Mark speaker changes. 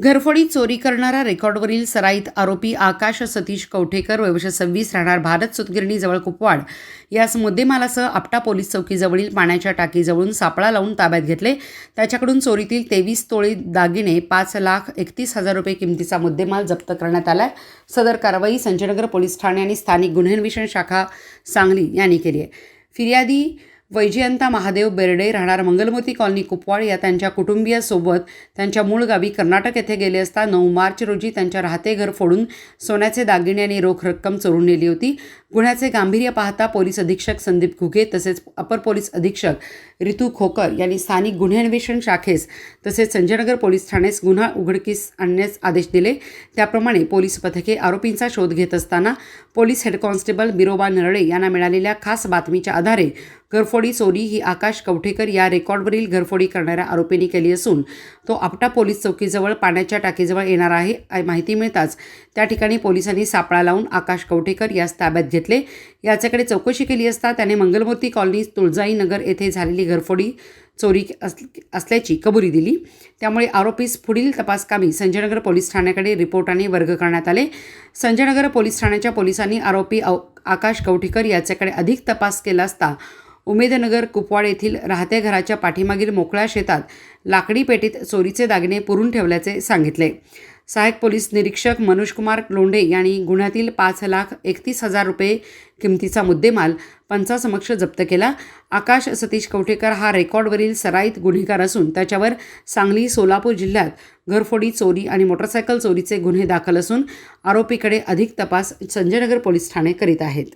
Speaker 1: घरफोडीत चोरी करणारा रेकॉर्डवरील सराईत आरोपी आकाश सतीश कवठेकर वयवर्ष सव्वीस राहणार भारत सुतगिरणीजवळ कुपवाड. यास मुद्देमालासह आपटा पोलीस चौकीजवळील पाण्याच्या टाकीजवळून सापळा लावून ताब्यात घेतले. त्याच्याकडून चोरीतील तेवीस तोळे दागिने पाच लाख एकतीस हजार रुपये किमतीचा मुद्देमाल जप्त करण्यात आला सदर कारवाई संजयनगर पोलीस ठाणे आणि स्थानिक गुन्हे अन्वेषण शाखा सांगली यांनी केली आहे. फिर्यादी वैजयंता महादेव बेर्डे राहणार मंगलमोती कॉलनी कुपवाड या त्यांच्या कुटुंबियासोबत. त्यांच्या मूळ गावी कर्नाटक येथे गेले असता नऊ मार्च रोजी त्यांच्या राहते घर फोडून सोन्याचे दागिने आणि रोख रक्कम चोरून नेली होती. गुन्ह्याचे गांभीर्य पाहता पोलीस अधीक्षक संदीप घुगे तसेच अपर पोलीस अधीक्षक रितू खोकर यांनी स्थानिक गुन्हे अन्वेषण शाखेस तसेच संजयनगर पोलीस ठाणेस गुन्हा उघडकीस आणण्यास आदेश दिले. त्याप्रमाणे पोलीस पथके आरोपींचा शोध घेत असताना police head constable Biroba Narale यांना मिळालेल्या खास बातमीच्या आधारे घरफोड चोरी ही आकाश कवठेकर या रेकॉर्डवरील घरफोडी करणाऱ्या आरोपींनी केली असून तो आपटा पोलीस चौकीजवळ पाण्याच्या टाकीजवळ येणार आहे. माहिती मिळताच त्या ठिकाणी पोलिसांनी सापळा लावून आकाश कवठेकर यास ताब्यात घेतले. याच्याकडे चौकशी केली असता त्याने मंगलमूर्ती कॉलनी तुळजाई नगर येथे झालेली घरफोडी चोरी अस असल्याची कबुरी दिली. त्यामुळे आरोपीस पुढील तपासकामी संजयनगर पोलीस ठाण्याकडे रिपोर्टाने वर्ग करण्यात आले. संजयनगर पोलीस ठाण्याच्या पोलिसांनी आरोपी आकाश कवठेकर याच्याकडे अधिक तपास केला असता उमेदनगर कुपवाड येथील राहत्या घराच्या पाठीमागील मोकळ्या शेतात लाकडी पेटीत चोरीचे दागिने पुरून ठेवल्याचे सांगितले. सहाय्यक पोलीस निरीक्षक मनोजकुमार लोंढे यांनी गुन्ह्यातील पाच लाख एकतीस हजार रुपये किमतीचा मुद्देमाल पंचासमक्ष जप्त केला. आकाश सतीश कवठेकर हा रेकॉर्डवरील सराईत गुन्हेगार असून त्याच्यावर सांगली सोलापूर जिल्ह्यात घरफोडी चोरी आणि मोटरसायकल चोरीचे गुन्हे दाखल असून आरोपीकडे अधिक तपास संजयनगर पोलीस ठाणे करीत आहेत.